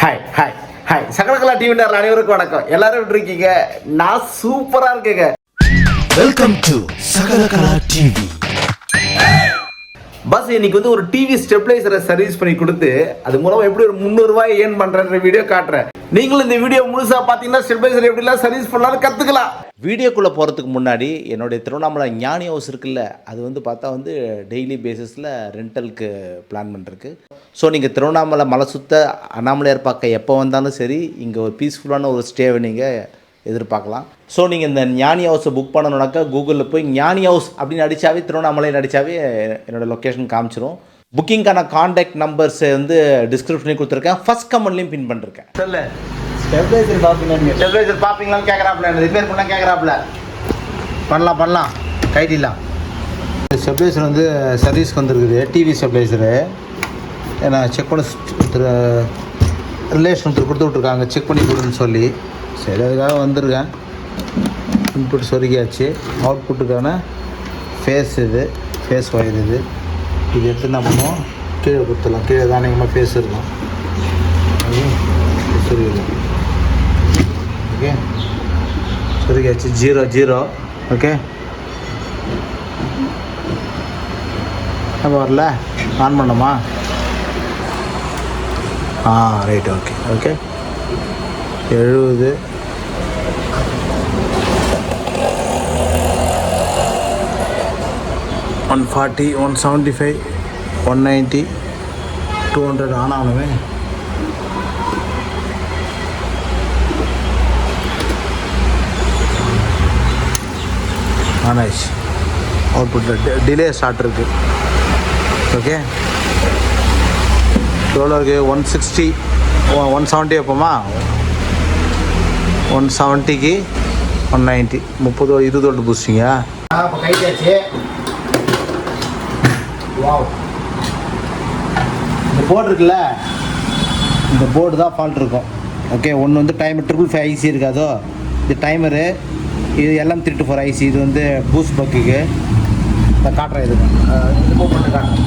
Hi hi hi Sakalakala TV நேரில் அனைவருக்கும் வணக்கம். எல்லாரும் எப்படி இருக்கீங்க? நான் சூப்பரா இருக்கேங்க. வெல்கம் டு சகலகலா டிவி பஸ் இன்னைக்கு வந்து ஒரு டிவி ஸ்டெப்லைசரை சர்வீஸ் பண்ணி கொடுத்து அது மூலமா எப்படி ஒரு முந்நூறு ரூபாய் ஏர்ன் பண்றேன்ற வீடியோ காட்டுறேன். நீங்களும் இந்த வீடியோ முழுசா பாத்தீங்கன்னா ஸ்டெபிளைசர் எப்படிலாம் சர்வீஸ் பண்ணாலும் கத்துக்கலாம். வீடியோக்குள்ளே போகிறதுக்கு முன்னாடி என்னுடைய திருவண்ணாமலை ஞானி ஹவுஸ் இருக்குல்ல அது வந்து பார்த்தா வந்து டெய்லி பேசிஸில் ரெண்டலுக்கு பிளான் பண்ணிருக்கு. ஸோ நீங்கள் திருவண்ணாமலை மலை சுத்த அண்ணாமலையார் பார்க்க எப்போ வந்தாலும் சரி இங்கே ஒரு பீஸ்ஃபுல்லான ஒரு ஸ்டேவை நீங்கள் எதிர்பார்க்கலாம். ஸோ நீங்கள் இந்த ஞானி ஹவுஸை புக் பண்ணணுனாக்கா கூகுளில் போய் ஞானி ஹவுஸ் அப்படின்னு அடித்தாவே திருவண்ணாமலையில் அடித்தாவே என்னோட லொக்கேஷன் காமிச்சிரும். புக்கிங்க்கான காண்டாக்ட் நம்பர்ஸ் வந்து டிஸ்கிரிப்ஷனில் கொடுத்துருக்கேன். ஃபஸ்ட் கமெண்ட்லேயும் பின் பண்ணிருக்கேன். சொல்லு. ஸ்டெபிளைசர் பார்ப்பீங்க ஸ்டெபிளைசர் பாப்பீங்களான்னு கேட்குறாப்புல ரிப்பேர் பண்ண கேட்குறாப்புல பண்ணலாம் பண்ணலாம். கைட்டிலாம் ஸ்டெபிளைசர் வந்து சர்வீஸ்க்கு வந்திருக்குது. டிவி ஸ்டெபிளைசரு நான் செக் பண்ண ஒருத்தர் ரிலேஷன் ஒருத்தர் கொடுத்து விட்ருக்காங்க செக் பண்ணி கொடுன்னு சொல்லி. சரி அதுக்காக வந்திருக்கேன். இன்புட் சொருகியாச்சு. அவுட்புட்டுக்கான ஃபேஸ் இது ஃபேஸ் ஒயர் இது. இது எடுத்து என்ன பண்ணுவோம்? கீழே கொடுத்துடலாம். கீழே தானியமாக ஃபேஸ் இருக்கும். சொருகிடலாம் ஓகே சொருகியாச்சு. ஜீரோ ஜீரோ ஓகே அப்போ வரல. ஆன் பண்ணோமா ஆ ரைட் ஓகே ஓகே எழுபது. Forty one seventy five one ninety two hundred on ஆகணுமே on ஆயிடுச்சு அவுட்புட்டில் டிலே ஸ்டார்ட் இருக்குது ஓகே எவ்வளோ இருக்குது ஒன் சிக்ஸ்டி ஒன் செவன்ட்டி வைப்போமா ஒன் செவன்ட்டிக்கு ஒன் நைன்ட்டி முப்பது இருபது வோல்ட் பூஸ்டிங்க இப்போ கைட்டாச்சு வாவ் இந்த போர்டு இருக்குல்ல? இந்த போர்டு தான் ஃபால்ட் இருக்கும். ஓகே ஒன்று வந்து டைமர் ட்ரிபிள் ஃபைவ் ஐசி இருக்காதோ? இது டைமரு இது எல்லாம் த்ரீ டு ஃபோர் ஐசி இது வந்து பூஸ்ட் பக்குக்கு இதை காட்டுறேன் இதுக்கு. அஹ் இது மூவ் பண்ணிட்டு காட்டுறேன்.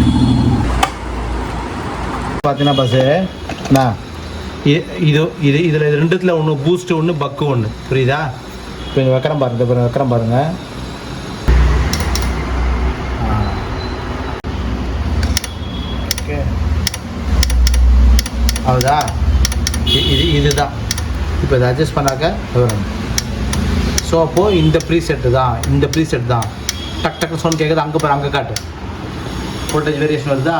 பார்த்தீங்கன்னா பஸ்ஸு அண்ணா இ- இது இது இதில் இது ரெண்டுத்தில் ஒன்று பூஸ்ட் ஒன்று பக்கு ஒன்று புரியுதா? இப்போ இங்கே வைக்கிறேன் பாருங்க இப்போ வைக்கிறேன் பாருங்க ஆ. ஓகே ಹೌದಾ இது இது இதுதான். இப்போ இதை அட்ஜஸ்ட் பண்ணாக்க வரும். ஸோ அப்போது இந்த ப்ரீசெட்டு தான் இந்த ப்ரீசெட் தான். டக் டக்கு சவுண்ட் கேட்குது அங்கே பாரு அங்கே காட்டு. வோல்டேஜ் வேரியேஷன் வருதா?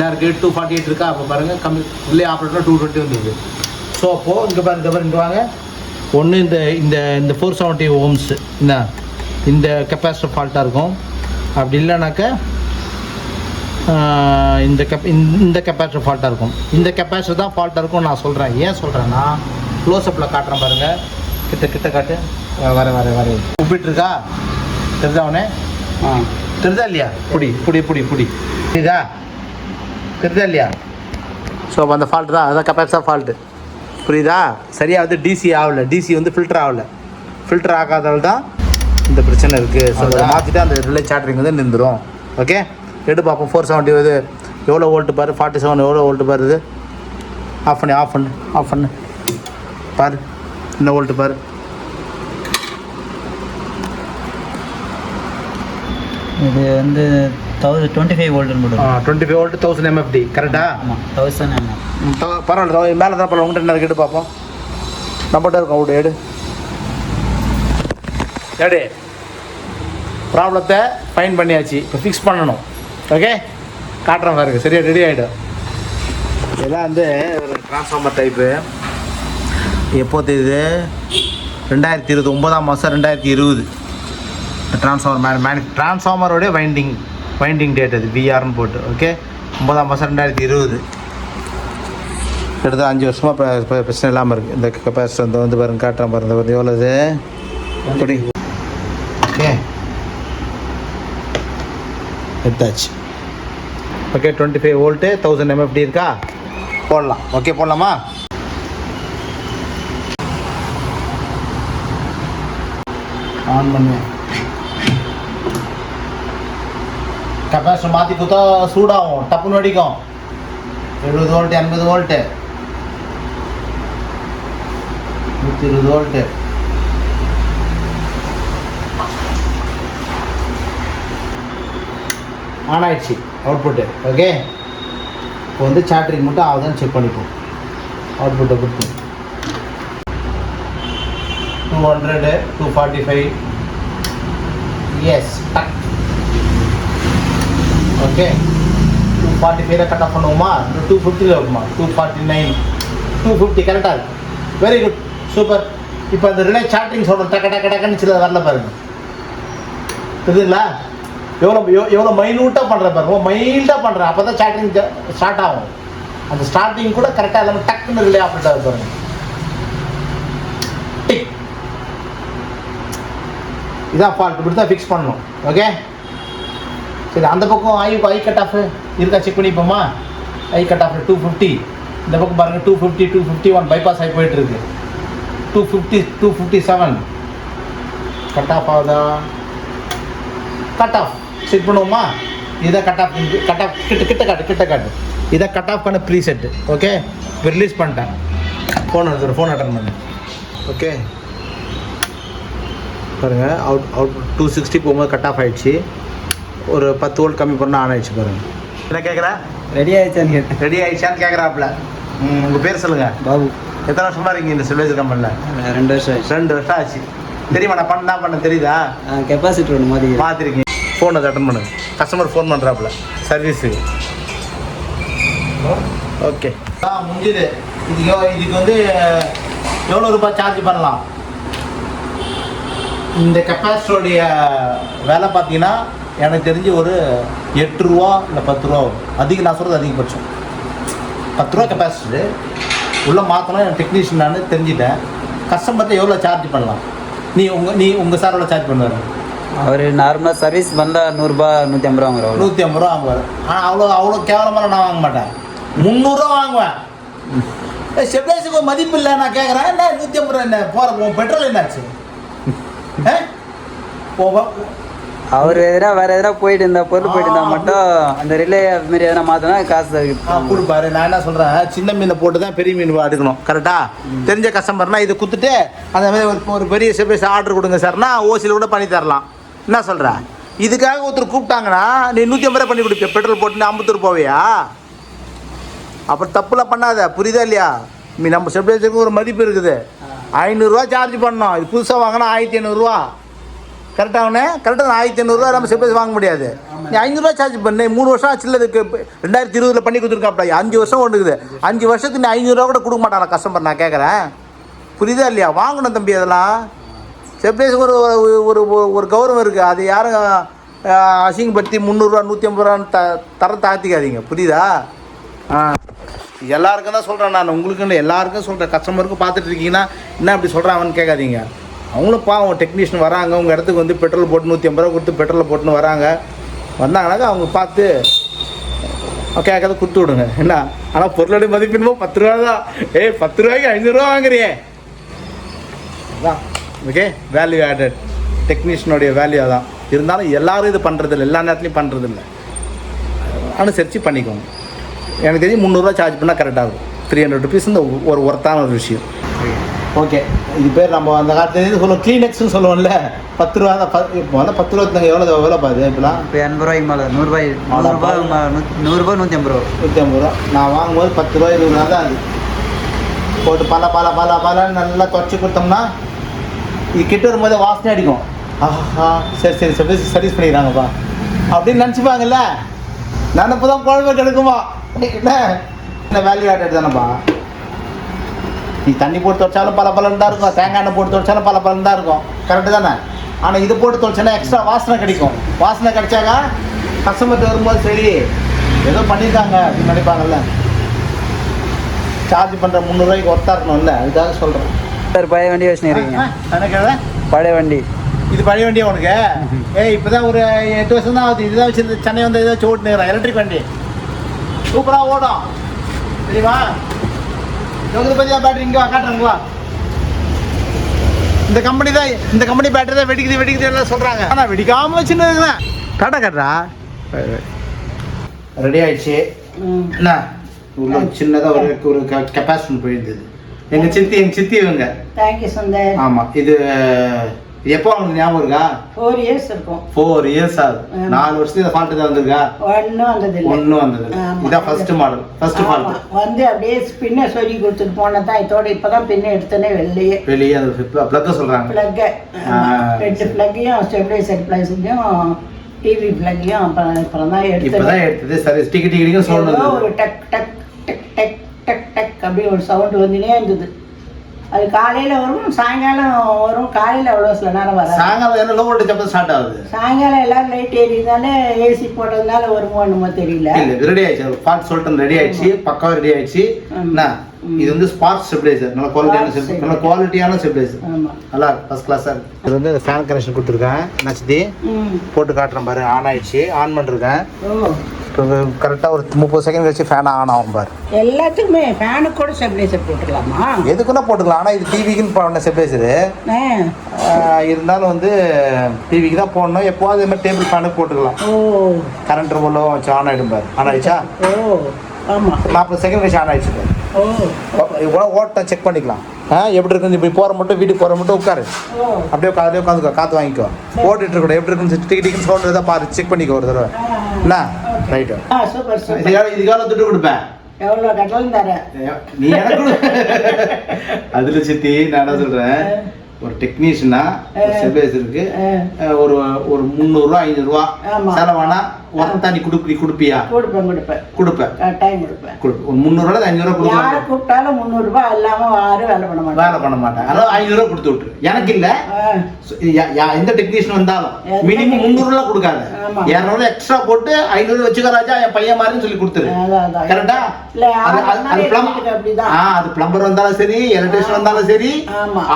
நேரம் கேட் டூ ஃபார்ட்டி எயிட் இருக்கா? அப்போ பாருங்கள் கம்மி உள்ளே ஆப்ரேட்டர் டூ டுவெண்ட்டி வந்துருது ஸோ அப்போது இங்கே பாருங்க இங்கே வாங்க. ஒன்று இந்த இந்த இந்த ஃபோர் செவன்ட்டி ஓம்ஸ் என்ன? இந்த கெப்பாசிட்டி ஃபால்ட்டாக இருக்கும். அப்படி இல்லைனாக்கா இந்த கெப் இந்த கெப்பாசிட்டர் ஃபால்ட்டாக இருக்கும். இந்த கெப்பாசிட்டர் தான் ஃபால்ட்டாக இருக்கும் நான் சொல்கிறேன் ஏன் சொல்கிறேன்னா க்ளோஸ்அப்பில் காட்டுறேன் பாருங்கள் கிட்ட கிட்ட காட்டு. வர வர வர. உப்பிட்டு இருக்கா அவனே ஆ. தெரிஞ்சா இல்லையா? புடி புடி புடி புடி. புரியுதா? தெரிஞ்சா இல்லையா? ஸோ அப்போ அந்த ஃபால்ட் தான். அதான் கெப்பாசிட்டர் ஃபால்ட்டு புரியுதா? சரியாக வந்து டிசி ஆகல. டிசி வந்து ஃபில்டர் ஆகல. ஃபில்டர் ஆகாததால் தான் இந்த பிரச்சனை இருக்குது ஸோ அதை மாற்றிட்டு அந்த ரிலே சாட்டரிங் வந்து நின்றுடும் ஓகே எடு பார்ப்போம். ஃபோர் செவன்ட்டி இது எவ்வளோ வோல்ட்டு பாரு? ஃபார்ட்டி செவன் எவ்வளோ வோல்ட்டு பாரு இது? ஆஃப் பண்ணு ஆஃப் பண்ணு ஆஃப் பண்ணு. பாரு என்ன வோல்ட்டு பாரு? இது வந்து தௌசண்ட் டுவெண்ட்டி ஃபைவ் வோல்ட்னு போடுவோம் twenty five volt thousand MFD கரெக்டாக ஆமாம் தௌசண்ட் எம்எம் பரவாயில்ல மேலே தான் பரவாயில்ல. உங்கள்கிட்ட என்ன எடு பார்ப்போம். நம்மகிட்ட இருக்கும் அவுட் எடு. எடு. ப்ராப்ளத்தை ஃபைன் பண்ணியாச்சு. இப்போ ஃபிக்ஸ் பண்ணணும். ஓகே காட்டுறேன் பாருங்க சரியா? ரெடி ஆகிடும் இதெல்லாம் வந்து ஒரு ட்ரான்ஸ்ஃபார்மர் டைப்பு எப்போ தெரியுது? ரெண்டாயிரத்தி இருபது ஒன்பதாம் மாதம் ரெண்டாயிரத்தி இருபது. ட்ரான்ஸ்ஃபார்மர் மேனு ட்ரான்ஸ்ஃபார்மரோடைய வைண்டிங் வைண்டிங் டேட் அது விஆர்னு போட்டு. ஓகே ஒன்பதாம் மாதம் ரெண்டாயிரத்தி இருபது. கிட்டத்தட்ட அஞ்சு வருஷமாக இப்போ பிரச்சனை இல்லாமல் இருக்குது இந்த கெப்பாசிட்டர் இந்த வந்து பாருங்க காட்டுறேன் பாருங்க. எவ்வளோ இது? எப்படி ஓகே எடுத்தாச்சு okay twenty five volt thousand MFD இருக்கா? போடலாம். ஓகே போடலாமா? ஆன் பண்ணு. கெப்பாசிட்டர் மாற்றி கொடுத்தா சூடாகும். டப்புன்னு வெடிக்கும். எழுபது வோல்ட்டு எண்பது வோல்ட்டு நூற்றி இருபது வோல்ட்டு ஆன் ஆயிடுச்சு அவுட்புட்டு ஓகே இப்போ வந்து சாட்ரிங் மட்டும் ஆகுதான்னு செக் பண்ணிப்போம். அவுட்புட்டை கொடுத்து. Two hundred two forty five yes okay two forty ஃபைவ்ல கட் ஆஃப் பண்ணுவோமா டூ ஃபிஃப்டியில் இருக்குமா two forty nine two fifty கரெக்டாக இருக்கு. வெரி குட் சூப்பர் இப்போ அந்த ரிலே சார்ட்டிங் சொல்கிறோம் டக்க டக்க டக்குன்னு சில வரல பாருங்க. தெரியுதுங்களா எவ்வளோ எவ்வளோ மைனூட்டாக பண்ணுற பாருங்க மைல்டாக பண்ணுறேன் அப்போ தான் ஸ்டார்டிங் ஸ்டார்ட் ஆகும். அந்த ஸ்டார்டிங் கூட கரெக்டாக இல்லாமல் டக்குன்னு ரிலே ஆப்ரேட் பாருங்க. டிக் இதான் ஃபால்ட் இப்படி தான் ஃபிக்ஸ் பண்ணணும். ஓகே சரி அந்த பக்கம் ஐ ஐ கட் ஆஃப் இருக்கா? Check பண்ணிப்போமா? I cut off two fifty இந்த பக்கம் பாருங்கள் two fifty two fifty one bypass ஆகி போயிட்டு இருக்கு. Two fifty two fifty seven cut off ஆகுதா? கட் ஆஃப் செக் பண்ணுவோமா? இதான் கட் ஆஃப் கட் ஆஃப் கிட்ட கிட்ட காட்டு கிட்ட காட்டு. இதான் கட் ஆஃப் பண்ண ப்ரீ செட்டு ஓகே இப்போ ரிலீஸ் பண்ணிட்டேன். ஃபோன் எடுத்துரு ஃபோன் அட்டன் பண்ணு. ஓகே பாருங்கள் அவுட் அவுட் டூ சிக்ஸ்டி போகும்போது கட் ஆஃப் ஆயிடுச்சு. ஒரு பத்து வோல்ட் கம்மி பண்ணால் ஆன் ஆயிடுச்சு பாருங்க. என்ன கேட்குறா ரெடி ஆயிடுச்சான்னு கேட்டேன் ரெடி ஆயிடுச்சான்னு கேட்குறாப்புல உங்கள் பேர் சொல்லுங்கள் பாபு. எத்தனை வருஷமா இருக்கீங்க இந்த செல்வேஜ் கம்பெனியில் ரெண்டு வருஷம் ஆயிடுச்சு. ரெண்டு வருஷம் ஆச்சு. தெரியுமா நான் பண்ண பண்ண தெரியுதா? கெப்பாசிட்டர் ஒன்று மாதிரி பார்த்துருக்கீங்க ஃபோனை அதை அட்டன் பண்ணுங்க. கஸ்டமர் ஃபோன் பண்ணுறாப்புல சர்வீஸுக்கு ஓகே ஆ முடிஞ்சுது. இதுக்கு இதுக்கு வந்து எவ்வளோ ரூபாய் சார்ஜ் பண்ணலாம்? இந்த கெப்பாசிட்டோடைய வேலை பார்த்தீங்கன்னா எனக்கு தெரிஞ்சு ஒரு எட்டு ரூபா இல்லை பத்து ரூபா வரும். அதிகம் நான் சொல்கிறது அதிகபட்சம். பத்து ரூபா கெப்பாசிட்டி உள்ளே மாற்றணும் டெக்னீஷியன் நான் தெரிஞ்சுட்டேன். கஸ்டமர்கிட்ட எவ்வளோ சார்ஜ் பண்ணலாம்? நீ உங்கள் நீ உங்கள் சார் எவ்வளோ சார்ஜ் பண்ணுவார். அவர் நார்மலாக சர்வீஸ் வந்தால் நூறுரூபா நூற்றி ஐம்பது ரூபா வாங்குறோம் நூற்றி ஐம்பது ரூபா வாங்குவார் ஆனால் அவ்வளோ அவ்வளோ கேவலமாக நான் வாங்க மாட்டேன். முந்நூறுரூவா வாங்குவேன். ஸ்டெபிளைஸுக்கு ஒரு மதிப்பு இல்லை நான் கேட்குறேன் என்ன நூற்றி ஐம்பது ரூபா என்ன போகிற உன் பெட்ரோல் என்னாச்சு? அவர் எதனா வேறு எதனா போயிட்டு இருந்தா பொருள் போயிட்டு இருந்தால் மட்டும் அந்த ரிலே அது மாதிரி எதனா மாற்றினா காசு கொடுப்பாரு. நான் என்ன சொல்கிறேன் சின்ன மீனை போட்டு தான் பெரிய மீன் எடுக்கணும். கரெக்டா தெரிஞ்ச கஸ்டமர்னா இது குத்துட்டு அந்த மாதிரி ஒரு பெரிய ஸ்டெபிளைஸ் ஆர்டர் கொடுங்க சார்னா ஓசியில் கூட பண்ணி தரலாம். என்ன சொல்கிற இதுக்காக ஒருத்தர் கூப்பிட்டாங்கன்னா நீ நூற்றி ஐம்பது ரூபா பண்ணி கொடுப்பிய? பெட்ரோல் போட்டு ஐம்பத்தூர் போவியா? அப்புறம் தப்புலாம் பண்ணாத புரியுதா இல்லையா? நீ நம்ம ஸ்டெபிளைசருக்கு ஒரு மதிப்பு இருக்குது. ஐநூறுரூவா சார்ஜ் பண்ணோம். இது புதுசாக வாங்கினா ஆயிரத்தி ஐநூறுரூவா கரெக்டாகண்ணே கரெக்டாக ஆயிரத்தி ஐநூறுரூவா நம்ம ஸ்டெபிளைஸ் வாங்க முடியாது. நீ ஐநூறுரூவா சார்ஜ் பண்ணு. மூணு வருஷம் ஆச்சுல இதுக்கு. ரெண்டாயிரத்தி இருபதில் பண்ணி கொடுத்துருக்காப்ல. அஞ்சு வருஷம் ஒன்றுக்குது அஞ்சு வருஷத்துக்கு நீ ஐநூறுரூவா கூட கொடுக்க மாட்டான கஸ்டமர் நான் கேட்குறேன் புரியுதா இல்லையா? வாங்கணும் தம்பி அதெல்லாம். ஸ்டெபிளைஸுக்கு ஒரு ஒரு- ஒரு கௌரவம் இருக்குது அது யாரும் அசிங்கப்படுத்தி முந்நூறுரூவா நூற்றி ஐம்பது ரூபான்னு த தர தாழ்த்திக்காதீங்க. புரியுதா? ஆ. எல்லாருக்கும் தான் சொல்கிறேன் நான். உங்களுக்குன்னு எல்லாருக்கும் சொல்கிறேன் கஸ்டமருக்கும் பார்த்துட்டு இருக்கீங்கன்னா என்ன அப்படி சொல்கிறான் அவன் கேட்காதீங்க. அவங்களும் பாவம். டெக்னீஷியன் வராங்க. உங்கள் இடத்துக்கு வந்து பெட்ரோல் போட்டு நூற்றி ஐம்பது ரூபா கொடுத்து பெட்ரோல் போட்டுன்னு வராங்க. வந்தாங்கனாக்கா அவங்க பார்த்து கேட்காத கொடுத்து விடுங்க. என்ன? ஆனால் பொருளோட மதிப்பினமோ பத்து ரூபா தான். ஏய் பத்து ரூபாய்க்கு ஐநூறுரூவா வாங்குறியே. அதான். ஓகே வேல்யூ ஆடட் டெக்னீஷியனுடைய வேல்யூ அதான். இருந்தாலும் எல்லாரும் இது பண்ணுறதில்ல எல்லா நேரத்துலையும் பண்ணுறதில்ல அனுசரித்து பண்ணிக்கோங்க. எனக்கு தெரிஞ்சு முந்நூறுரூவா சார்ஜ் பண்ணால் கரெக்டாக இருக்கும். த்ரீ ஹண்ட்ரட் ருபீஸ் இந்த ஒரு ஒர்த்தான ஒரு விஷயம். ஓகே இது பேர் நம்ம அந்த காலத்துல இது சொல்லுவோம் க்ளீனெக்ஸ்னு சொல்லுவோம்ல. பத்து ரூபா தான். ப- இப்போ வந்து பத்து ரூபா எவ்வளோ எவ்வளோ பாது? இப்போலாம் இப்போ எண்பது ரூபாய்க்கு மேலே நூறுரூபாய் நூறுரூபா நூறுரூபா நூற்றி ஐம்பது ரூபா நூற்றி ஐம்பது ரூபா. நான் வாங்கும்போது பத்து ரூபா இருபது ரூபா தான் அது போட்டு பல பல பல பல நல்லா தொடச்சி கொடுத்தோம்னா இது கிட்ட வரும்போது வாசனை அடிக்கும். ஆஹா சரி சரி சரி சர்வீஸ் பண்ணிக்கிறாங்கப்பா அப்படின்னு நினச்சிப்பாங்கல்ல? நினப்பு தான் குழம்பு கெடுக்குமா என்ன? என்ன வேல்யூ ஆட்டட் தானேப்பா? நீ தண்ணி போட்டு துவைச்சாலும் பல பலன் தான் இருக்கும். தேங்காய் எண்ணெய் போட்டு துவைச்சாலும் பல பலன் தான் இருக்கும். கரெக்டு தானே? ஆனால் இது போட்டு துவைச்சோன்னா எக்ஸ்ட்ரா வாசனை கிடைக்கும். வாசனை கிடைச்சாக்கா கஸ்டமர்கிட்ட வரும்போது சரி ஏதோ பண்ணியிருக்காங்க அப்படின்னு நினைப்பாங்கல்ல. சார்ஜ் பண்ணுற முந்நூறுரூவாய்க்கு ஒர்த்தாக இருக்கணும்ல அதுக்காக சொல்கிறேன் சார் பழைய வண்டி வச்சுன்னு இருக்கீங்க பழைய வண்டி. இது பழைய வண்டியா உனக்கு? ஏய் இப்போ தான் ஒரு எட்டு வருஷம் தான் ஆகுது. இதுதான் வச்சு சென்னை வந்து ஏதாச்சும் ஓட்டுனுறேன் எலக்ட்ரிக் வண்டி. சூப்பராக ஓடும். தெரியுமா எவ்வளோ பற்றியா பேட்டரி இங்கே வா காட்டுறேங்களா இந்த கம்பெனி தான் இந்த கம்பெனி பேட்டரி தான் வெடிக்குது வெடிக்குது எல்லாம் சொல்கிறாங்க ஆனால் வெடிக்காமல் வச்சுன்னு இருக்கிறேன் காட்டுறா. ரெடி ஆயிடுச்சு. என்ன? உள்ள சின்னதாக ஒரு ஒரு கெப்பாசிட்டி போயிருந்தது. எங்க சித்தி எங்க சித்தி இவங்க. தேங்க்யூ சுந்தர் ஆமா இது எப்போ உங்களுக்கு ஞாபகம் இருக்கா? ஃபோர் இயர்ஸ் இருக்கும். ஃபோர் இயர்ஸ் ஆகுது. நாலு வருஷத்துல ஃபால்ட் தான் வந்திருக்கா? ஒன்றும் வந்தது இல்லை ஒன்றும் வந்தது. இதான் ஃபர்ஸ்ட் மாடல் ஃபர்ஸ்ட். ஃபால்ட் வந்து அப்படியே பின்ன சொல்லி கொடுத்துட்டு போனதான் இதோட இப்பதான் பின்ன எடுத்தனே வெளியே. வெளியே அந்த பிளக்க சொல்றாங்க. பிளக்கு ரெண்டு. பிளக்கையும் ஸ்டெபிளைசர் பிளஸையும் டிவி பிளக்கையும் அப்புறம் அப்புறம் தான் இப்பதான் எடுத்தேன் எடுத்தது. சரி டிக்கெட் டிக்கெட்டிங்க ஏதோ சொல்லணும் ஒரு டக் டக் டக் டக். டக் டக் அப்படி ஒரு சவுண்ட் வந்துனே இருந்தது. அது காலையில வரும் சாயங்காலம் வரும். காலையில அவ்வளோ சில நேரம் வராது. சாயங்காலம் என்ன லோ வோல்டேஜ் அப்போ ஸ்டார்ட் ஆகுது? சாயங்காலம் எல்லாரும் லைட் எரியுதால ஏசி போட்டதுனால வருமோ என்னமோ தெரியல. இல்ல ரெடி ஆயிடுச்சு. ஃபால்ட் சொல்லிட்டு ரெடி ஆயிடுச்சு பக்காவா ரெடி ஆயிடுச்சு. என்ன? இது வந்து ஸ்பார்க் ஸ்டெபிளைசர் நல்ல குவாலிட்டியான. நல்ல குவாலிட்டியான ஸ்டெபிளைசர் நல்லா இருக்கு ஃபர்ஸ்ட் கிளாஸா இருக்கு. இது வந்து ஃபேன் கனெக்ஷன் கொடுத்துருக்கேன். நச்சுதி போட்டு காட்டுறேன் பாரு. ஆன் ஆயிடுச்சு. ஆன் பண்ணிருக்கேன். கரெக்டாக ஒரு முப்பது செகண்ட் கழிச்சு ஃபேன் ஆன் ஆகும் பாரு. எல்லாத்துக்குமே ஃபேனுக்கு கூட ஸ்டெபிளைசர் போட்டுக்கலாமா? எதுக்குன்னா போட்டுக்கலாம். ஆனால் இது டிவிக்குன்னு பண்ண ஸ்டெபிளைசரு இருந்தாலும் வந்து டிவிக்கு தான் போடணும். எப்போது இது மாதிரி டேபிள் ஃபேனுக்கு போட்டுக்கலாம். கரண்ட் மூலம் வச்சு ஆன் ஆகிடும் பாரு. ஆன் ஆயிடுச்சா? ஓ. ஆமாம் நாற்பது செகண்ட் கழிச்சு ஆன் ஓ. இவ்வளோ ஓட்டம் செக் பண்ணிக்கலாம். ஆ எப்படி இருக்குது இப்படி போகிற மட்டும் வீட்டுக்கு போகிற மட்டும் உட்காரு. அப்படியே உட்காந்து உட்காந்துக்கோ காற்று வாங்கிக்கோ. போட்டுட்டு இருக்கணும் எப்படி இருக்குன்னு டிக்கி டிக்கி சவுண்ட் தான் பாரு செக் பண்ணிக்கோ ஒரு தடவை. என்ன? ரைட்டு ஆ சூப்பர் சூப்பர் இதுக்காக இதுக்காக துட்டு கொடுப்பேன். எவ்வளோ கட்டலும் தரேன் நீ எனக்கு. அதுல சித்தி நான் என்ன சொல்றேன்? ஒரு டெக்னீஷியனா ஒரு செர்வேசருக்கு ஒரு ஒரு முந்நூறுரூவா ஐநூறுரூவா. செலவானா? உரத்தா நீ கொடுப்பி கொடுப்பியா? கொடுப்பேன் கொடுப்பேன். கொடுப்பேன் கட்டாயம் கொடுப்பேன். கொடுப்பேன் ஒரு முந்நூறுரூவா ஐநூறுரூவா யாரை கொடுக்கலாம் கூப்பிட்டாலும் முந்நூறுரூபா இல்லாமல் யாரும் வேலை பண்ண மாட்டாங்க. வேலை பண்ண மாட்டேன் அதாவது ஐநூறுரூவா கொடுத்து விட்டுரு. எனக்கு இல்ல. எந்த டெக்னீஷியன் வந்தாலும். மினிமம்? முந்நூறுரூவா கொடுக்காத. ஆமா. இரநூறு எக்ஸ்ட்ரா போட்டு ஐநூறு வச்சுக்க ராஜா என் பையன் மாதிரின்னு சொல்லி கொடுத்துரு. கரெக்டா அது பிளம்பர் வந்தாலும் சரி எலக்ட்ரிஷியன் வந்தாலும் சரி.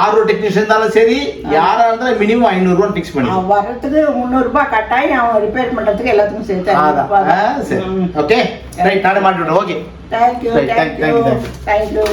ஆர்ஓ டெக்னீஷியன் இருந்தாலும் சரி யாரா இருந்தாலும் மினிமம் ஐநூறுரூவா ஃபிக்ஸ் பண்ணி அவன் வர்றதுக்கு முந்நூறுரூபா கட்டாயம் அவன் ரிப்பேர் பண்ணுறதுக்கு எல்லாத்துக்கும் சேர்த்து அதான் ஆ, சரி. ஓகே ரைட் நானே மாட்டி ஓகே தேங்க்யூ தேங்க்யூ தேங்க்யூ